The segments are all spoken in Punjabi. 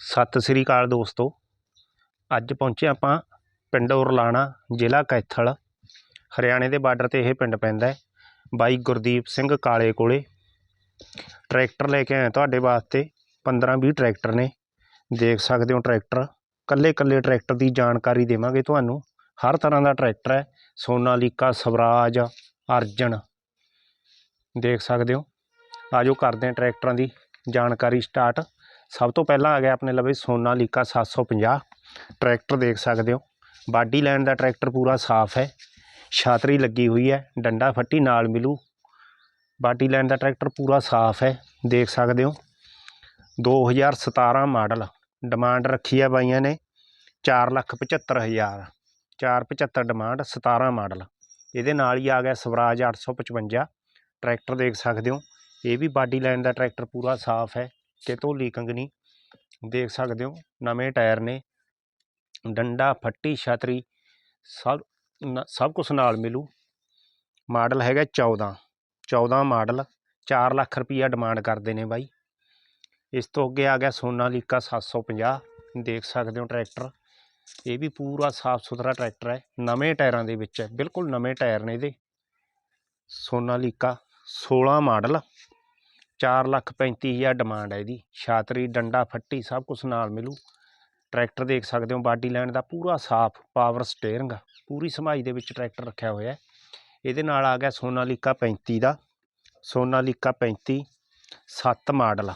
ਸਤਿ ਸ੍ਰੀ ਅਕਾਲ ਦੋਸਤੋ। ਅੱਜ ਪਹੁੰਚੇ ਆਪਾਂ ਪਿੰਡ ਉਰਲਾਣਾ, ਜ਼ਿਲ੍ਹਾ ਕੈਥਲ। ਹਰਿਆਣੇ ਦੇ ਬਾਰਡਰ ਤੇ ਇਹ ਪਿੰਡ ਪੈਂਦਾ ਬਾਈ ਗੁਰਦੀਪ ਸਿੰਘ ਕਾਲੇ ਕੋਲੇ। ਟਰੈਕਟਰ ਲੈ ਕੇ ਆਏ ਤੁਹਾਡੇ ਵਾਸਤੇ। 15-20 ਟਰੈਕਟਰ ਨੇ। ਦੇਖ ਸਕਦੇ ਹੋ ਟਰੈਕਟਰ। ਕੱਲੇ ਕੱਲੇ ਟਰੈਕਟਰ ਦੀ ਜਾਣਕਾਰੀ ਦੇਵਾਂਗੇ ਤੁਹਾਨੂੰ। ਹਰ ਤਰ੍ਹਾਂ ਦਾ ਟਰੈਕਟਰ ਹੈ। ਸੋਨਾਲੀਕਾ, ਸਵਰਾਜ, ਅਰਜਨ। ਦੇਖ ਸਕਦੇ ਹੋ। ਆਜੋ ਕਰਦੇ ਹਾਂ ਟਰੈਕਟਰਾਂ ਦੀ ਜਾਣਕਾਰੀ ਸਟਾਰਟ। ਸਭ ਤੋਂ ਪਹਿਲਾਂ ਆ ਗਿਆ ਆਪਣੇ ਲਵੇ ਸੋਨਾਲੀਕਾ 750 ਟਰੈਕਟਰ ਦੇਖ ਸਕਦੇ ਹੋ। ਬਾਡੀ ਲਾਈਨ ਦਾ ਟਰੈਕਟਰ ਪੂਰਾ ਸਾਫ਼ ਹੈ। ਛਾਤਰੀ ਲੱਗੀ ਹੋਈ ਹੈ। ਡੰਡਾ ਫੱਟੀ ਨਾਲ ਮਿਲੂ। ਬਾਡੀ ਲੈਂਡ ਦਾ ਟਰੈਕਟਰ ਪੂਰਾ ਸਾਫ਼ ਹੈ। ਦੇਖ ਸਕਦੇ ਹੋ। 2017 ਮਾਡਲ। ਡਿਮਾਂਡ ਰੱਖੀ ਹੈ ਬਾਈਆਂ ਨੇ। 475000 475 ਡਿਮਾਂਡ 17 ਮਾਡਲ। ਇਹਦੇ ਨਾਲ ਹੀ ਆ ਗਿਆ ਸਵਰਾਜ 855 ਟਰੈਕਟਰ ਦੇਖ ਸਕਦੇ ਹੋ। ਇਹ ਵੀ ਬਾਡੀ ਲਾਈਨ ਦਾ ਟਰੈਕਟਰ ਪੂਰਾ ਸਾਫ਼ ਹੈ। ਕਿਤੋਂ ਲੀਕਿੰਗ ਨਹੀਂ ਦੇਖ ਸਕਦੇ ਹੋ, ਨਵੇਂ ਟਾਇਰ ਨੇ। ਡੰਡਾ, ਫੱਟੀ, ਛਤਰੀ, ਸਭ ਨ- ਸਭ ਕੁਝ ਨਾਲ ਮਿਲੂ। ਮਾਡਲ ਹੈਗਾ 14 14 ਮਾਡਲ 4 ਲੱਖ ਰੁਪਈਆ ਡਿਮਾਂਡ ਕਰਦੇ ਨੇ ਬਾਈ। ਇਸ ਤੋਂ ਅੱਗੇ ਆ ਗਿਆ ਸੋਨਾਲੀਕਾ 750 ਦੇਖ ਸਕਦੇ ਹੋ ਟਰੈਕਟਰ। ਇਹ ਵੀ ਪੂਰਾ ਸਾਫ਼ ਸੁਥਰਾ ਟਰੈਕਟਰ ਹੈ, ਨਵੇਂ ਟਾਇਰਾਂ ਦੇ ਵਿੱਚ ਹੈ, ਬਿਲਕੁਲ ਨਵੇਂ ਟਾਇਰ ਨੇ ਇਹਦੇ। ਸੋਨਾਲੀਕਾ 16 ਮਾਡਲ। 4 ਲੱਖ 35 ਹਜ਼ਾਰ ਡਿਮਾਂਡ ਹੈ ਇਹਦੀ। ਛਾਤਰੀ, ਡੰਡਾ, ਫੱਟੀ ਸਭ ਕੁਝ ਨਾਲ ਮਿਲੂ। ਟਰੈਕਟਰ ਦੇਖ ਸਕਦੇ ਹੋ, ਬਾਡੀ ਲਾਈਨ ਦਾ ਪੂਰਾ ਸਾਫ਼ ਪਾਵਰ ਸਟੀਅਰਿੰਗ ਪੂਰੀ ਸਮਾਈ ਦੇ ਵਿੱਚ ਟਰੈਕਟਰ ਰੱਖਿਆ ਹੋਇਆ ਹੈ। ਇਹਦੇ ਨਾਲ ਆ ਗਿਆ ਸੋਨਾਲੀਕਾ 35 ਦਾ। ਸੋਨਾਲੀਕਾ 35 7 ਮਾਡਲ।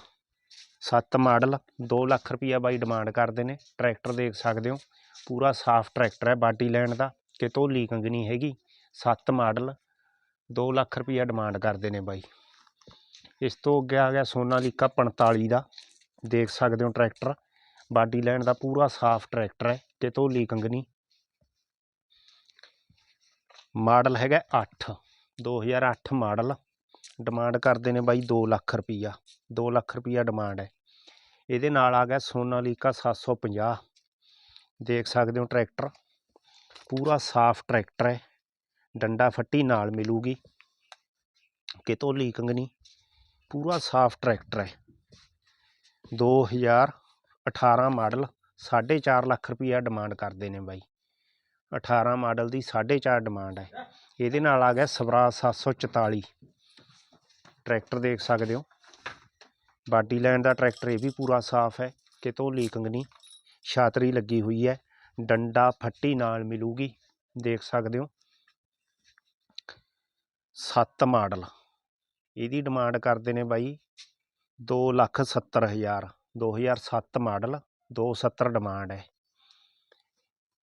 7 ਮਾਡਲ 2 ਲੱਖ ਰੁਪਈਆ ਬਾਈ ਡਿਮਾਂਡ ਕਰਦੇ ਨੇ। ਟਰੈਕਟਰ ਦੇਖ ਸਕਦੇ ਹੋ, ਪੂਰਾ ਸਾਫ਼ ਟਰੈਕਟਰ ਹੈ ਬਾਡੀ ਲਾਈਨ ਦਾ। ਕਿਤੋਂ ਲੀਕਿੰਗ ਨਹੀਂ ਹੈਗੀ। 7 ਮਾਡਲ 2 ਲੱਖ ਰੁਪਈਆ ਡਿਮਾਂਡ ਕਰਦੇ ਨੇ ਬਾਈ। ਇਸ ਤੋਂ ਅੱਗੇ ਆ ਗਿਆ ਸੋਨਾਲੀਕਾ 45 ਦਾ, ਦੇਖ ਸਕਦੇ ਹੋ ਟਰੈਕਟਰ। ਬਾਡੀ ਲਾਈਨ ਦਾ ਪੂਰਾ ਸਾਫ਼ ਟਰੈਕਟਰ ਹੈ ਕਿਤੋਂ ਧੋਲੀ ਨਹੀਂ ਮਾਡਲ ਹੈਗਾ 8 2008 ਮਾਡਲ। ਡਿਮਾਂਡ ਕਰਦੇ ਨੇ ਬਾਈ 2 ਲੱਖ ਰੁਪਈਆ 2 ਲੱਖ ਰੁਪਈਆ ਡਿਮਾਂਡ ਹੈ। ਇਹਦੇ ਨਾਲ ਆ ਗਿਆ ਸੋਨਾਲੀਕਾ 750 ਦੇਖ ਸਕਦੇ ਹੋ ਟਰੈਕਟਰ, ਪੂਰਾ ਸਾਫ਼ ਟਰੈਕਟਰ ਹੈ। ਡੰਡਾ ਫੱਟੀ ਨਾਲ ਮਿਲੂਗੀ ਕਿਤੋਂ ਲੀਕਿੰਗ ਨਹੀਂ ਪੂਰਾ ਸਾਫ਼ ਟਰੈਕਟਰ ਹੈ। 2018 ਮਾਡਲ 4.5 ਲੱਖ ਰੁਪਈਆ ਡਿਮਾਂਡ ਕਰਦੇ ਨੇ ਬਾਈ। 18 ਮਾਡਲ ਦੀ 4.5 ਡਿਮਾਂਡ ਹੈ। ਇਹਦੇ ਨਾਲ ਆ ਗਿਆ ਸਵਰਾਜ 744 ਟਰੈਕਟਰ ਦੇਖ ਸਕਦੇ ਹੋ। ਬਾਡੀ ਲਾਈਨ ਦਾ ਟਰੈਕਟਰ ਇਹ ਵੀ ਪੂਰਾ ਸਾਫ਼ ਹੈ। ਕਿ ਲੀਕਿੰਗ ਨਹੀਂ। ਛਾਤਰੀ ਲੱਗੀ ਹੋਈ ਹੈ। ਡੰਡਾ ਫੱਟੀ ਨਾਲ ਮਿਲੂਗੀ। ਦੇਖ ਸਕਦੇ ਹੋ। 7 ਮਾਡਲ। ਇਹਦੀ ਡਿਮਾਂਡ ਕਰਦੇ ਨੇ ਬਾਈ 2 ਲੱਖ 70 ਹਜ਼ਾਰ 2007 ਮਾਡਲ 270 ਡਿਮਾਂਡ ਹੈ।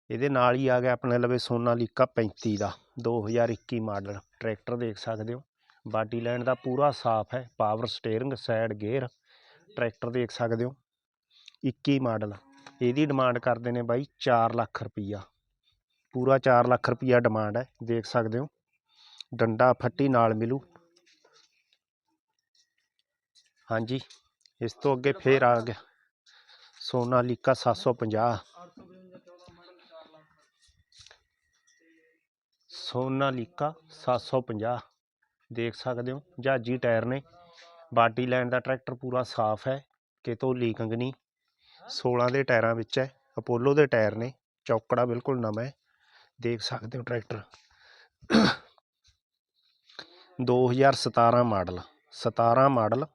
ਇਹਦੇ ਨਾਲ ਹੀ ਆ ਗਿਆ ਆਪਣੇ ਲਵੇ ਸੋਨਾਲੀਕਾ 35 ਦਾ 2021 ਮਾਡਲ ਟਰੈਕਟਰ ਦੇਖ ਸਕਦੇ ਹੋ, ਬਾਡੀ ਲਾਈਨ ਦਾ ਪੂਰਾ ਸਾਫ਼ ਹੈ power steering side gear tractor ਦੇਖ ਸਕਦੇ ਹੋ 21 ਮਾਡਲ ਇਹਦੀ ਡਿਮਾਂਡ ਕਰਦੇ ਨੇ ਬਾਈ 4 ਲੱਖ ਰੁਪਈਆ। ਪੂਰਾ 4 ਲੱਖ ਰੁਪਈਆ ਡਿਮਾਂਡ ਹੈ, ਦੇਖ ਸਕਦੇ ਹੋ। ਡੰਡਾ ਫੱਟੀ ਨਾਲ ਮਿਲੂ ਹਾਂਜੀ, ਇਸ ਤੋਂ ਅੱਗੇ ਫੇਰ ਆ ਗਿਆ। ਸੋਨਾਲੀਕਾ 750 ਸੋਨਾਲੀਕਾ 750 ਦੇਖ ਸਕਦੇ ਹੋ, ਜਹਾਜੀ ਟਾਇਰ ਨੇ। ਬਾਡੀ ਲਾਈਨ ਦਾ ਟਰੈਕਟਰ ਪੂਰਾ ਸਾਫ਼ ਹੈ, ਕਿਤੋਂ ਲੀਕਿੰਗ ਨਹੀਂ। 16 ਦੇ ਟਾਇਰਾਂ ਵਿੱਚ ਹੈ, ਅਪੋਲੋ ਦੇ ਟਾਇਰ ਨੇ, ਚੌਕੜਾ ਬਿਲਕੁਲ ਨਵਾਂ ਹੈ, ਦੇਖ ਸਕਦੇ ਹੋ ਟਰੈਕਟਰ। 2017 ਮਾਡਲ 17 ਮਾਡਲ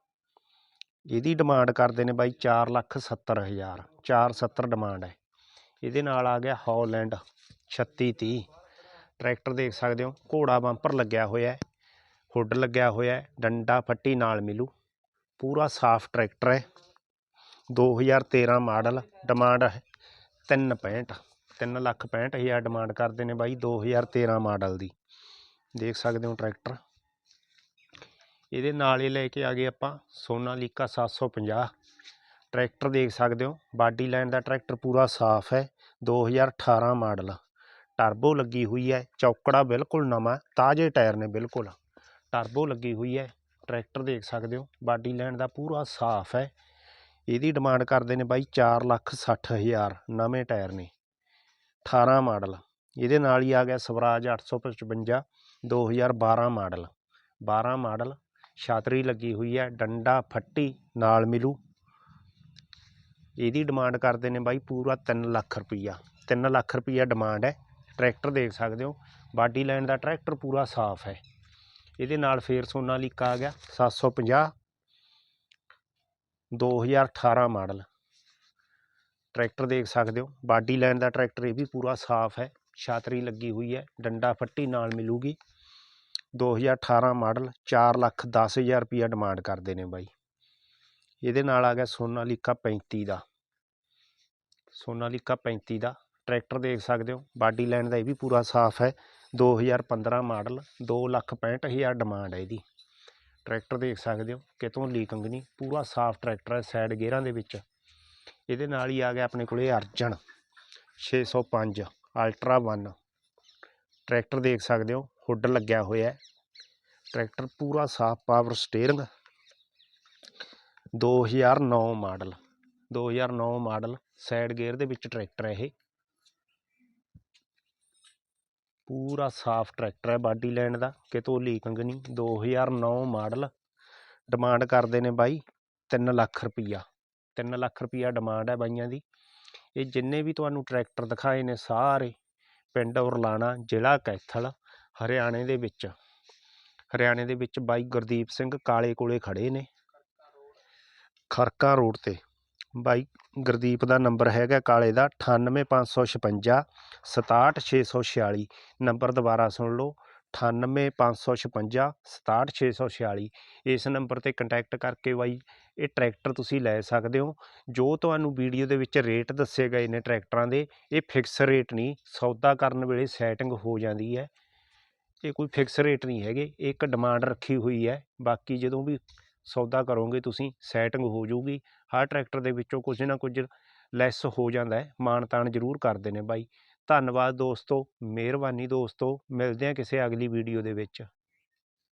ਇਹਦੀ ਡਿਮਾਂਡ ਕਰਦੇ ਨੇ ਬਾਈ 4 ਲੱਖ 70 ਹਜ਼ਾਰ 470 ਡਿਮਾਂਡ ਹੈ। ਇਹਦੇ ਨਾਲ ਆ ਗਿਆ ਹੌਲੈਂਡ 3630 ਟਰੈਕਟਰ ਦੇਖ ਸਕਦੇ ਹੋ, ਘੋੜਾ ਬੰਪਰ ਲੱਗਿਆ ਹੋਇਆ ਹੈ ਹੁੱਡ ਲੱਗਿਆ ਹੋਇਆ ਹੈ, ਡੰਡਾ ਫੱਟੀ ਨਾਲ ਮਿਲੂ। ਪੂਰਾ ਸਾਫ਼ ਟਰੈਕਟਰ ਹੈ। 2013 ਮਾਡਲ ਡਿਮਾਂਡ ਹੈ 365 3 ਲੱਖ 65 ਹਜ਼ਾਰ ਡਿਮਾਂਡ ਕਰਦੇ ਨੇ ਬਾਈ 2013 ਮਾਡਲ ਦੀ। ਦੇਖ ਸਕਦੇ ਹੋ ਟਰੈਕਟਰ। ਇਹਦੇ ਨਾਲ ਹੀ ਲੈ ਕੇ ਆ ਗਏ ਆਪਾਂ ਸੋਨਾਲੀਕਾ 750 ਟਰੈਕਟਰ ਦੇਖ ਸਕਦੇ ਹੋ, ਬਾਡੀ ਲਾਈਨ ਦਾ ਟਰੈਕਟਰ ਪੂਰਾ ਸਾਫ਼ ਹੈ 2018 ਮਾਡਲ। ਟਰਬੋ ਲੱਗੀ ਹੋਈ ਹੈ, ਚੌਕੜਾ ਬਿਲਕੁਲ ਨਵਾਂ, ਤਾਜ਼ੇ ਟਾਇਰ ਨੇ ਬਿਲਕੁਲ। ਟਰਬੋ ਲੱਗੀ ਹੋਈ ਹੈ, ਟਰੈਕਟਰ ਦੇਖ ਸਕਦੇ ਹੋ, ਬਾਡੀ ਲਾਈਨ ਦਾ ਪੂਰਾ ਸਾਫ਼ ਹੈ। ਇਹਦੀ ਡਿਮਾਂਡ ਕਰਦੇ ਨੇ ਬਾਈ 4 ਲੱਖ 60 ਹਜ਼ਾਰ, ਨਵੇਂ ਟਾਇਰ ਨੇ। 18 ਮਾਡਲ, ਇਹਦੇ ਨਾਲ ਹੀ ਆ ਗਿਆ ਸਵਰਾਜ 855 2012 ਮਾਡਲ। 12 ਮਾਡਲ ਛਾਤਰੀ ਲੱਗੀ ਹੋਈ ਹੈ, ਡੰਡਾ, ਫੱਟੀ ਨਾਲ ਮਿਲੂ। ਇਹਦੀ ਡਿਮਾਂਡ ਕਰਦੇ ਨੇ ਬਾਈ ਪੂਰਾ 3 ਲੱਖ ਰੁਪਈਆ। 3 ਲੱਖ ਰੁਪਈਆ ਡਿਮਾਂਡ ਹੈ। ਟਰੈਕਟਰ ਦੇਖ ਸਕਦੇ ਹੋ, ਬਾਡੀ ਲਾਈਨ ਦਾ ਟਰੈਕਟਰ ਪੂਰਾ ਸਾਫ਼ ਹੈ। ਇਹਦੇ ਨਾਲ ਫੇਰ ਸੋਨਾਲੀਕਾ ਆ ਗਿਆ 750 2018 ਮਾਡਲ। ਟਰੈਕਟਰ ਦੇਖ ਸਕਦੇ ਹੋ, ਬਾਡੀ ਲਾਈਨ ਦਾ ਟਰੈਕਟਰ ਇਹ ਵੀ ਪੂਰਾ ਸਾਫ਼ ਹੈ। ਛਾਤਰੀ ਲੱਗੀ ਹੋਈ ਹੈ, ਡੰਡਾ, ਫੱਟੀ ਨਾਲ ਮਿਲੂਗੀ। 2018 ਮਾਡਲ ਚਾਰ ਲੱਖ ਦਸ ਹਜ਼ਾਰ ਰੁਪਈਆ ਡਿਮਾਂਡ ਕਰਦੇ ਨੇ ਬਾਈ। ਇਹਦੇ ਨਾਲ ਆ ਗਿਆ ਸੋਨਾਲੀਕਾ 35 ਦਾ। ਸੋਨਾਲੀਕਾ 35 ਦਾ। ਟਰੈਕਟਰ ਦੇਖ ਸਕਦੇ ਹੋ, ਬਾਡੀ ਲਾਈਨ ਦਾ ਇਹ ਵੀ ਪੂਰਾ ਸਾਫ਼ ਹੈ। 2015 ਮਾਡਲ 2 ਲੱਖ 65 ਹਜ਼ਾਰ ਡਿਮਾਂਡ ਹੈ ਇਹਦੀ। ਟਰੈਕਟਰ ਦੇਖ ਸਕਦੇ ਹੋ, ਕਿਤੋਂ ਲੀਕਿੰਗ ਨਹੀਂ, ਪੂਰਾ ਸਾਫ਼ ਟਰੈਕਟਰ ਹੈ ਸਾਈਡ ਗੇਅਰਾਂ ਦੇ ਵਿੱਚ। ਇਹਦੇ ਨਾਲ ਹੀ ਆ ਗਿਆ ਆਪਣੇ ਕੋਲੇ ਅਰਜਨ 605 ਅਲਟਰਾ 1 ਟਰੈਕਟਰ ਦੇਖ ਸਕਦੇ ਹੋ ਹੁੱਡ ਲੱਗਿਆ ਹੋਇਆ ਟਰੈਕਟਰ ਪੂਰਾ ਸਾਫ਼ power steering 2009 model 2009 model side gear ਦੇ ਵਿੱਚ ਟਰੈਕਟਰ ਹੈ ਇਹ। ਪੂਰਾ ਸਾਫ਼ ਟਰੈਕਟਰ ਹੈ ਬਾਡੀ ਲਾਈਨ ਦਾ, ਕਿਤੋਂ ਲੀਕਿੰਗ ਨਹੀਂ। 2009 ਮਾਡਲ ਡਿਮਾਂਡ ਕਰਦੇ ਨੇ ਬਾਈ 3 ਲੱਖ ਰੁਪਈਆ। 3 ਲੱਖ ਰੁਪਈਆ ਡਿਮਾਂਡ ਹੈ ਬਾਈਆਂ ਦੀ। ਇਹ ਜਿੰਨੇ ਵੀ ਤੁਹਾਨੂੰ ਟਰੈਕਟਰ ਦਿਖਾਏ ਨੇ ਸਾਰੇ ਪਿੰਡ ਔਰਲਾਣਾ, ਜ਼ਿਲ੍ਹਾ ਕੈਥਲ ਹਰਿਆਣੇ ਦੇ ਵਿੱਚ। ਹਰਿਆਣੇ ਦੇ ਵਿੱਚ ਬਾਈ ਗੁਰਦੀਪ ਸਿੰਘ ਕਾਲੇ ਕੋਲੇ ਖੜੇ ਨੇ। ਖਰਕਾ ਰੋਡ ਤੇ। ਬਾਈ ਗੁਰਦੀਪ ਦਾ ਨੰਬਰ ਹੈਗਾ ਕਾਲੇ ਦਾ 98556 67646 ਨੰਬਰ ਦੁਬਾਰਾ ਸੁਣ ਲਓ। 98556 67646 ਇਸ ਨੰਬਰ ਤੇ ਕੰਟੈਕਟ ਕਰਕੇ ਬਾਈ, ਇਹ ਟਰੈਕਟਰ ਤੁਸੀਂ ਲੈ ਸਕਦੇ ਹੋ। ਜੋ ਤੁਹਾਨੂੰ ਵੀਡੀਓ ਦੇ ਵਿੱਚ ਰੇਟ ਦੱਸੇ ਗਏ ਨੇ ਟਰੈਕਟਰਾਂ ਦੇ, ਇਹ ਫਿਕਸ ਰੇਟ ਨਹੀਂ, ਸੌਦਾ ਕਰਨ ਵੇਲੇ ਸੈਟਿੰਗ ਹੋ ਜਾਂਦੀ ਹੈ। ਇਹ ਕੋਈ ਫਿਕਸ ਰੇਟ ਨਹੀਂ ਹੈਗੇ ਇਹ ਇੱਕ ਡਿਮਾਂਡ ਰੱਖੀ ਹੋਈ ਹੈ। ਬਾਕੀ ਜਦੋਂ ਵੀ ਸੌਦਾ ਕਰੋਗੇ ਤੁਸੀਂ ਸੈਟਿੰਗ ਹੋ ਜਾਊਗੀ ਹਰ ਟਰੈਕਟਰ ਦੇ ਵਿੱਚੋਂ ਕੁਝ ਨਾ ਕੁਝ ਲੈਸ ਹੋ ਜਾਂਦਾ ਹੈ। ਮਾਣ ਤਾਣ ਜ਼ਰੂਰ ਕਰਦੇ ਨੇ ਬਾਈ। ਧੰਨਵਾਦ ਦੋਸਤੋ, ਮਿਹਰਬਾਨੀ ਦੋਸਤੋ। ਮਿਲਦੇ ਹਾਂ ਕਿਸੇ ਅਗਲੀ ਵੀਡੀਓ ਦੇ ਵਿੱਚ।